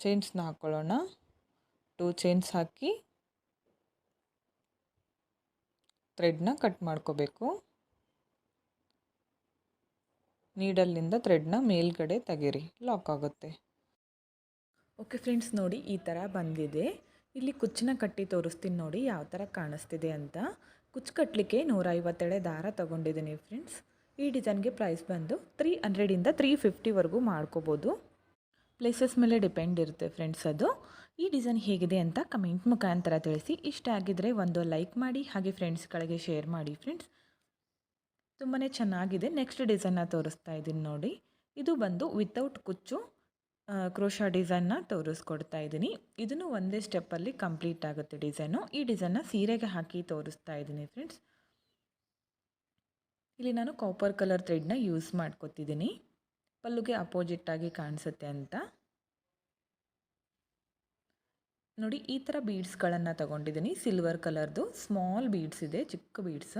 ಚೈನ್ಸ್ನ ಹಾಕ್ಕೊಳ್ಳೋಣ ಟೂ ಚೈನ್ಸ್ ಹಾಕಿ ಥ್ರೆಡ್ನ ಕಟ್ ಮಾಡ್ಕೋಬೇಕು. ನೀಡಲ್ಲಿಂದ ಥ್ರೆಡ್ನ ಮೇಲ್ಗಡೆ ತೆಗೀರಿ ಲಾಕ್ ಆಗುತ್ತೆ. ಓಕೆ ಫ್ರೆಂಡ್ಸ್, ನೋಡಿ ಈ ಥರ ಬಂದಿದೆ. ಇಲ್ಲಿ ಕುಚ್ಚನ್ನ ಕಟ್ಟಿ ತೋರಿಸ್ತೀನಿ ನೋಡಿ ಯಾವ ಥರ ಕಾಣಿಸ್ತಿದೆ ಅಂತ. ಕುಚ್ಚು ಕಟ್ಟಲಿಕ್ಕೆ ನೂರೈವತ್ತೆಳೆ ದಾರ ತೊಗೊಂಡಿದ್ದೀನಿ ಫ್ರೆಂಡ್ಸ್. ಈ ಡಿಸೈನ್ಗೆ ಪ್ರೈಸ್ ಬಂದು ತ್ರೀ ಹಂಡ್ರೆಡಿಂದ ತ್ರೀ ಫಿಫ್ಟಿವರೆಗೂ ಮಾಡ್ಕೋಬೋದು. ಪ್ಲೇಸಸ್ ಮೇಲೆ ಡಿಪೆಂಡ್ ಇರುತ್ತೆ ಫ್ರೆಂಡ್ಸ್ ಅದು. ಈ ಡಿಸೈನ್ ಹೇಗಿದೆ ಅಂತ ಕಮೆಂಟ್ ಮುಖಾಂತರ ತಿಳಿಸಿ. ಇಷ್ಟ ಆಗಿದ್ದರೆ ಒಂದು ಲೈಕ್ ಮಾಡಿ, ಹಾಗೆ ಫ್ರೆಂಡ್ಸ್ಗಳಿಗೆ ಶೇರ್ ಮಾಡಿ ಫ್ರೆಂಡ್ಸ್. ತುಂಬಾ ಚೆನ್ನಾಗಿದೆ. ನೆಕ್ಸ್ಟ್ ಡಿಸೈನ್ನ ತೋರಿಸ್ತಾ ಇದ್ದೀನಿ ನೋಡಿ. ಇದು ಬಂದು ವಿತೌಟ್ ಕುಚ್ಚು ಕ್ರೋಶ ಡಿಸೈನ್ನ ತೋರಿಸ್ಕೊಡ್ತಾ ಇದ್ದೀನಿ. ಇದನ್ನು ಒಂದೇ ಸ್ಟೆಪ್ಪಲ್ಲಿ ಕಂಪ್ಲೀಟ್ ಆಗುತ್ತೆ ಡಿಸೈನು. ಈ ಡಿಸೈನ್ನ ಸೀರೆಗೆ ಹಾಕಿ ತೋರಿಸ್ತಾ ಇದ್ದೀನಿ ಫ್ರೆಂಡ್ಸ್. ಇಲ್ಲಿ ನಾನು ಕಾಪರ್ ಕಲರ್ ಥ್ರೆಡ್ನ ಯೂಸ್ ಮಾಡ್ಕೊತಿದ್ದೀನಿ. ಪಲ್ಲುಗೆ ಅಪೋಸಿಟ್ ಆಗಿ ಕಾಣಿಸುತ್ತೆ ಅಂತ. ನೋಡಿ, ಈ ಥರ ಬೀಡ್ಸ್ಗಳನ್ನು ತಗೊಂಡಿದ್ದೀನಿ. ಸಿಲ್ವರ್ ಕಲರ್ದು ಸ್ಮಾಲ್ ಬೀಡ್ಸ್ ಇದೆ, ಚಿಕ್ಕ ಬೀಡ್ಸ್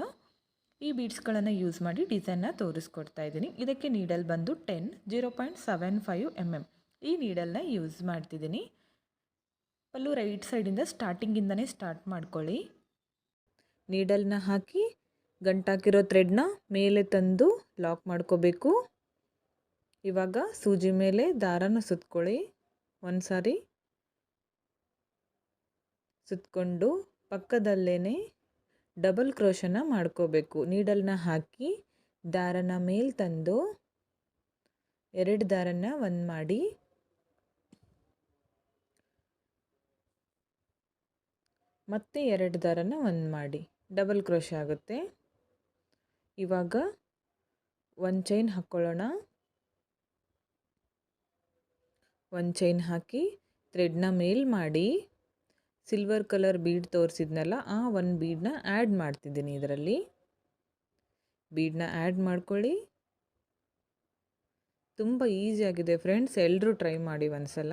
ಈ ಬೀಡ್ಸ್ಗಳನ್ನು ಯೂಸ್ ಮಾಡಿ ಡಿಸೈನ್ನ ತೋರಿಸ್ಕೊಡ್ತಾ ಇದ್ದೀನಿ. ಇದಕ್ಕೆ ನೀಡಲ್ ಬಂದು ten, zero point seven five M M. ಈ ನೀಡಲ್ನ ಯೂಸ್ ಮಾಡ್ತಿದ್ದೀನಿ. ಪಲ್ಲು ರೈಟ್ ಸೈಡಿಂದ ಸ್ಟಾರ್ಟಿಂಗಿಂದನೇ ಸ್ಟಾರ್ಟ್ ಮಾಡ್ಕೊಳ್ಳಿ. ನೀಡಲ್ನ ಹಾಕಿ ಗಂಟಾಕಿರೋ ಥ್ರೆಡ್ನ ಮೇಲೆ ತಂದು ಲಾಕ್ ಮಾಡ್ಕೋಬೇಕು. ಇವಾಗ ಸೂಜಿ ಮೇಲೆ ದಾರನ ಸುತ್ಕೊಳ್ಳಿ. ಒಂದು ಸಾರಿ ಸುತ್ಕೊಂಡು ಪಕ್ಕದಲ್ಲೇ ಡಬಲ್ ಕ್ರೋಶನ ಮಾಡ್ಕೋಬೇಕು. ನೀಡಲ್ನ ಹಾಕಿ ದಾರನ ಮೇಲೆ ತಂದು ಎರಡು ದಾರನ ಒಂದು ಮಾಡಿ ಮತ್ತೆ ಎರಡು ದಾರನ ಒಂದು ಮಾಡಿ. ಡಬಲ್ ಕ್ರೋಶ ಆಗುತ್ತೆ. ಇವಾಗ ಒಂದು ಚೈನ್ ಹಾಕ್ಕೊಳ್ಳೋಣ ಒಂದು ಚೈನ್ ಹಾಕಿ ಥ್ರೆಡ್ನ ಮೇಲ್ ಮಾಡಿ. ಸಿಲ್ವರ್ ಕಲರ್ ಬೀಡ್ ತೋರಿಸಿದ್ನಲ್ಲ, ಆ ಒಂದು ಬೀಡನ್ನ ಆ್ಯಡ್ ಮಾಡ್ತಿದ್ದೀನಿ ಇದರಲ್ಲಿ. ಬೀಡನ್ನ ಆ್ಯಡ್ ಮಾಡ್ಕೊಳ್ಳಿ. ತುಂಬ ಈಸಿಯಾಗಿದೆ ಫ್ರೆಂಡ್ಸ್ ಎಲ್ಲರೂ ಟ್ರೈ ಮಾಡಿ ಒಂದು ಸಲ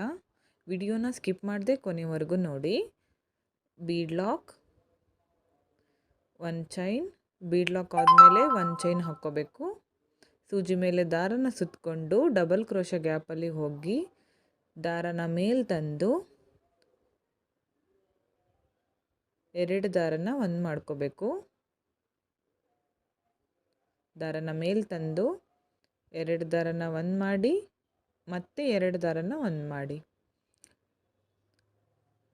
ವಿಡಿಯೋನ ಸ್ಕಿಪ್ ಮಾಡದೆ ಕೊನೆವರೆಗೂ ನೋಡಿ. ಬೀಡ್ ಲಾಕ್ ಒಂದು ಚೈನ್ ಬೀಡ್ ಲಾಕ್ ಆದಮೇಲೆ ಒಂದು ಚೈನ್ ಹಾಕ್ಕೋಬೇಕು. ಸೂಜಿ ಮೇಲೆ ದಾರನ ಸುತ್ತಕೊಂಡು ಡಬಲ್ ಕ್ರೋಶ ಗ್ಯಾಪಲ್ಲಿ ಹೋಗಿ ದಾರನ ಮೇಲೆ ತಂದು ಎರಡು ದಾರನ ಒಂದು ಮಾಡ್ಕೋಬೇಕು. ದಾರನ ಮೇಲೆ ತಂದು ಎರಡು ದಾರನ ಒಂದು ಮಾಡಿ, ಮತ್ತೆ ಎರಡು ದಾರನ ಒಂದು ಮಾಡಿ.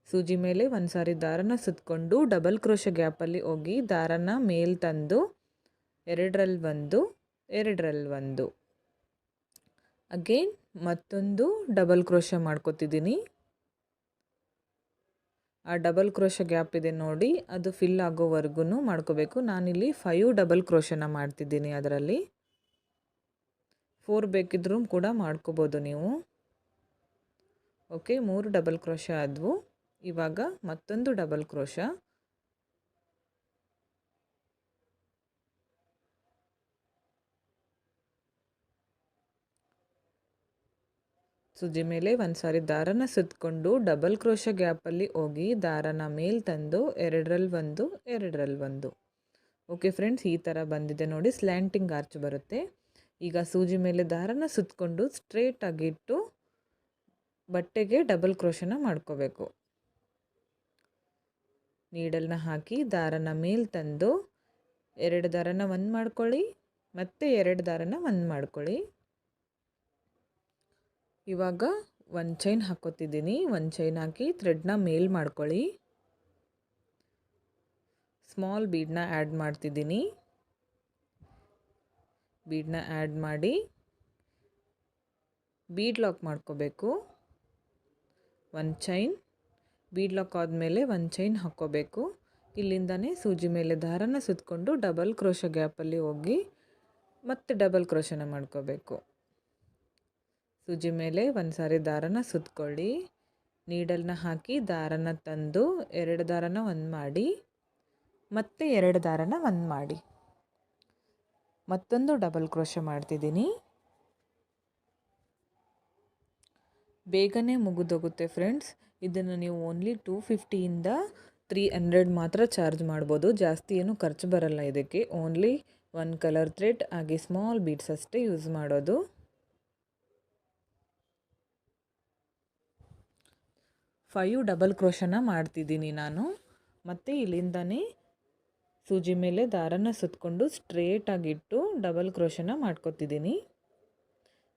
ಸೂಜಿ ಮೇಲೆ ಒಂದು ಸಾರಿ ದಾರನ ಸುತ್ತಕೊಂಡು ಡಬಲ್ ಕ್ರೋಶ ಗ್ಯಾಪಲ್ಲಿ ಹೋಗಿ ದಾರನ ಮೇಲೆ ತಂದು ಎರಡರಲ್ಲಿ ಒಂದು ಎರಡರಲ್ಲಿ ಒಂದು. ಅಗೇನ್ ಮತ್ತೊಂದು ಡಬಲ್ ಕ್ರೋಶ ಮಾಡ್ಕೋತಿದ್ದೀನಿ. ಆ ಡಬಲ್ ಕ್ರೋಶ ಗ್ಯಾಪ್ ಇದೆ ನೋಡಿ, ಅದು ಫಿಲ್ ಆಗೋವರೆಗೂ ಮಾಡ್ಕೋಬೇಕು. ನಾನಿಲ್ಲಿ ಫೈವ್ ಡಬಲ್ ಕ್ರೋಶನ ಮಾಡ್ತಿದ್ದೀನಿ ಅದರಲ್ಲಿ. ಫೋರ್ ಬೇಕಿದ್ರೂ ಕೂಡ ಮಾಡ್ಕೋಬೋದು ನೀವು. ಓಕೆ ಮೂರು ಡಬಲ್ ಕ್ರೋಶ ಆದವು. ಇವಾಗ ಮತ್ತೊಂದು ಡಬಲ್ ಕ್ರೋಶ. ಸುಜಿ ಮೇಲೆ ಒಂದು ಸಾರಿ ದಾರನ ಸುತ್ತಕೊಂಡು ಡಬಲ್ ಕ್ರೋಶ ಗ್ಯಾಪಲ್ಲಿ ಹೋಗಿ ದಾರನ ಮೇಲೆ ತಂದು ಎರಡರಲ್ಲಿ ಒಂದು ಎರಡರಲ್ಲಿ ಒಂದು. ಓಕೆ ಫ್ರೆಂಡ್ಸ್ ಈ ಥರ ಬಂದಿದೆ ನೋಡಿ ಸ್ಲ್ಯಾಂಟಿಂಗ್ ಆರ್ಚ್ ಬರುತ್ತೆ. ಈಗ ಸೂಜಿ ಮೇಲೆ ದಾರನ ಸುತ್ತಕೊಂಡು ಸ್ಟ್ರೇಟಾಗಿಟ್ಟು ಬಟ್ಟೆಗೆ ಡಬಲ್ ಕ್ರೋಶನ ಮಾಡ್ಕೋಬೇಕು. ನೀಡಲ್ನ ಹಾಕಿ ದಾರನ ಮೇಲೆ ತಂದು ಎರಡು ದಾರನ ಒಂದು ಮಾಡ್ಕೊಳ್ಳಿ, ಮತ್ತು ಎರಡು ದಾರನ ಒಂದು ಮಾಡ್ಕೊಳ್ಳಿ. ಇವಾಗ ಒಂದು ಚೈನ್ ಹಾಕ್ಕೊತಿದ್ದೀನಿ. ಒಂದು ಚೈನ್ ಹಾಕಿ ಥ್ರೆಡ್ನ ಮೇಲ್ ಮಾಡ್ಕೊಳ್ಳಿ. ಸ್ಮಾಲ್ ಬೀಡನ್ನ ಆ್ಯಡ್ ಮಾಡ್ತಿದ್ದೀನಿ. ಬೀಡನ್ನ ಆ್ಯಡ್ ಮಾಡಿ ಬೀಡ್ ಲಾಕ್ ಮಾಡ್ಕೋಬೇಕು. ಒಂದು ಚೈನ್ ಬೀಡ್ ಲಾಕ್ ಆದಮೇಲೆ ಒಂದು ಚೈನ್ ಹಾಕ್ಕೋಬೇಕು. ಇಲ್ಲಿಂದನೇ ಸೂಜಿ ಮೇಲೆ ದಾರನ ಸುತ್ತಕೊಂಡು ಡಬಲ್ ಕ್ರೋಶ ಗ್ಯಾಪಲ್ಲಿ ಹೋಗಿ ಮತ್ತೆ ಡಬಲ್ ಕ್ರೋಶನ ಮಾಡ್ಕೋಬೇಕು. ಸೂಜಿ ಮೇಲೆ ಒಂದು ಸಾರಿ ದಾರನ ಸುತ್ತಕೊಳ್ಳಿ ನೀಡಲ್ನ ಹಾಕಿ ದಾರನ ತಂದು ಎರಡು ದಾರನ ಒಂದು ಮಾಡಿ, ಮತ್ತೆ ಎರಡು ದಾರನ ಒಂದು ಮಾಡಿ. ಮತ್ತೊಂದು ಡಬಲ್ ಕ್ರೋಶ ಮಾಡ್ತಿದ್ದೀನಿ. ಬೇಗನೆ ಮುಗಿದೋಗುತ್ತೆ ಫ್ರೆಂಡ್ಸ್. ಇದನ್ನು ನೀವು ಓನ್ಲಿ ಟೂ ಫಿಫ್ಟಿಯಿಂದ ತ್ರೀ ಹಂಡ್ರೆಡ್ ಮಾತ್ರ ಚಾರ್ಜ್ ಮಾಡ್ಬೋದು. ಜಾಸ್ತಿ ಏನು ಖರ್ಚು ಬರಲ್ಲ ಇದಕ್ಕೆ. ಓನ್ಲಿ ಒನ್ ಕಲರ್ ಥ್ರೆಡ್ ಹಾಗೆ ಸ್ಮಾಲ್ ಬೀಡ್ಸ್ ಅಷ್ಟೇ ಯೂಸ್ ಮಾಡೋದು. ಫೈವ್ ಡಬಲ್ ಕ್ರೋಶನ ಮಾಡ್ತಿದ್ದೀನಿ ನಾನು. ಮತ್ತು ಇಲ್ಲಿಂದನೇ ಸೂಜಿ ಮೇಲೆ ದಾರನ ಸುತ್ತಕೊಂಡು ಸ್ಟ್ರೇಟಾಗಿಟ್ಟು ಡಬಲ್ ಕ್ರೋಶನ ಮಾಡ್ಕೊತಿದ್ದೀನಿ.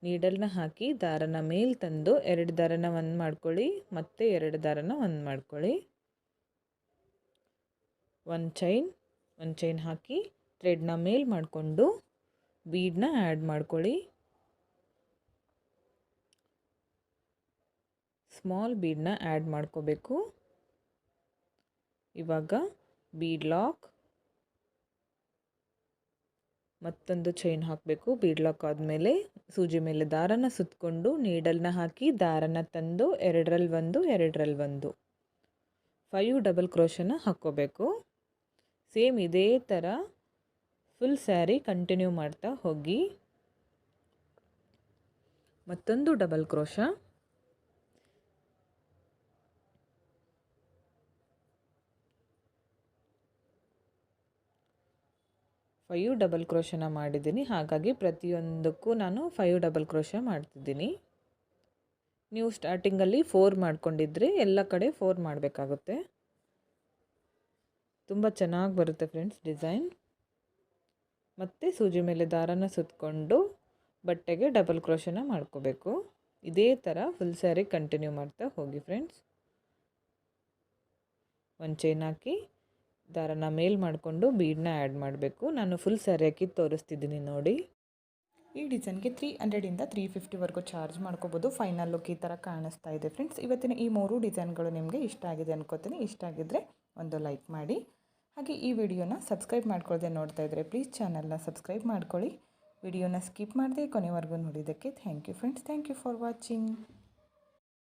ನೀಡಲ್ನ ಹಾಕಿ ದಾರನ ಮೇಲೆ ತಂದು ಎರಡು ದಾರನ ಒಂದು ಮಾಡ್ಕೊಳ್ಳಿ, ಮತ್ತು ಎರಡು ದಾರನ ಒಂದು ಮಾಡ್ಕೊಳ್ಳಿ. ಒಂದು ಚೈನ್ ಒಂದು ಚೈನ್ ಹಾಕಿ ಥ್ರೆಡ್ನ ಮೇಲೆ ಮಾಡಿಕೊಂಡು ಬೀಡನ್ನ ಆ್ಯಡ್ ಮಾಡ್ಕೊಳ್ಳಿ. ಸ್ಮಾಲ್ ಬೀಡನ್ನ ಆ್ಯಡ್ ಮಾಡ್ಕೋಬೇಕು. ಇವಾಗ ಬೀಡ್ ಲಾಕ್ ಮತ್ತೊಂದು ಚೈನ್ ಹಾಕಬೇಕು. ಬೀಡ್ ಲಾಕ್ ಆದಮೇಲೆ ಸೂಜಿ ಮೇಲೆ ದಾರನ ಸುತ್ತಕೊಂಡು ನೀಡಲ್ನ ಹಾಕಿ ದಾರನ ತಂದು ಎರಡರಲ್ಲಿ ಒಂದು ಎರಡರಲ್ಲಿ ಒಂದು. ಫೈವ್ ಡಬಲ್ ಕ್ರೋಶನ ಹಾಕ್ಕೋಬೇಕು. ಸೇಮ್ ಇದೇ ಥರ ಫುಲ್ ಸ್ಯಾರಿ ಕಂಟಿನ್ಯೂ ಮಾಡ್ತಾ ಹೋಗಿ. ಮತ್ತೊಂದು ಡಬಲ್ ಕ್ರೋಶ ಫೈವ್ ಡಬಲ್ ಕ್ರೋಶನ ಮಾಡಿದ್ದೀನಿ. ಹಾಗಾಗಿ ಪ್ರತಿಯೊಂದಕ್ಕೂ ನಾನು ಫೈವ್ ಡಬಲ್ ಕ್ರೋಶ ಮಾಡ್ತಿದ್ದೀನಿ. ನೀವು ಸ್ಟಾರ್ಟಿಂಗಲ್ಲಿ ಫೋರ್ ಮಾಡ್ಕೊಂಡಿದ್ರೆ ಎಲ್ಲ ಕಡೆ ಫೋರ್ ಮಾಡಬೇಕಾಗುತ್ತೆ. ತುಂಬ ಚೆನ್ನಾಗಿ ಬರುತ್ತೆ ಫ್ರೆಂಡ್ಸ್ ಡಿಸೈನ್ ಮತ್ತು ಸೂಜಿ ಮೇಲೆ ದಾರನ ಸುತ್ತಕೊಂಡು ಬಟ್ಟೆಗೆ ಡಬಲ್ ಕ್ರೋಶನ ಮಾಡ್ಕೋಬೇಕು. ಇದೇ ಥರ ಫುಲ್ ಸ್ಯಾರಿ ಕಂಟಿನ್ಯೂ ಮಾಡ್ತಾ ಹೋಗಿ ಫ್ರೆಂಡ್ಸ್ ಒಂದು ಚೈನ್ ಹಾಕಿ ದಾರನ ಮೇಲ್ ಮಾಡಿಕೊಂಡು ಬೀಡನ್ನ ಆ್ಯಡ್ ಮಾಡಬೇಕು. ನಾನು ಫುಲ್ ಹಾಕಿ ತೋರಿಸ್ತಿದ್ದೀನಿ ನೋಡಿ. ಈ ಡಿಸೈನ್ಗೆ ತ್ರೀ ಹಂಡ್ರೆಡಿಂದ ತ್ರೀ ಫಿಫ್ಟಿವರೆಗೂ ಚಾರ್ಜ್ ಮಾಡ್ಕೋಬೋದು. ಫೈನಲ್ ಲುಕ್ ಈ ಥರ ಕಾಣಿಸ್ತಾ ಇದೆ ಫ್ರೆಂಡ್ಸ್ ಇವತ್ತಿನ ಈ ಮೂರು ಡಿಸೈನ್ಗಳು ನಿಮಗೆ ಇಷ್ಟ ಆಗಿದೆ ಅನ್ಕೋತೀನಿ. ಇಷ್ಟ ಆಗಿದ್ದರೆ ಒಂದು ಲೈಕ್ ಮಾಡಿ. ಹಾಗೆ ಈ ವಿಡಿಯೋನ ಸಬ್ಸ್ಕ್ರೈಬ್ ಮಾಡ್ಕೊಳ್ಳದೆ ನೋಡ್ತಾ ಇದ್ದರೆ ಪ್ಲೀಸ್ ಚಾನಲ್ನ ಸಬ್ಸ್ಕ್ರೈಬ್ ಮಾಡ್ಕೊಳ್ಳಿ. ವಿಡಿಯೋನ ಸ್ಕಿಪ್ ಮಾಡದೆ ಕೊನೆವರೆಗೂ ನೋಡಿದ್ದಕ್ಕೆ thank you friends thank you for watching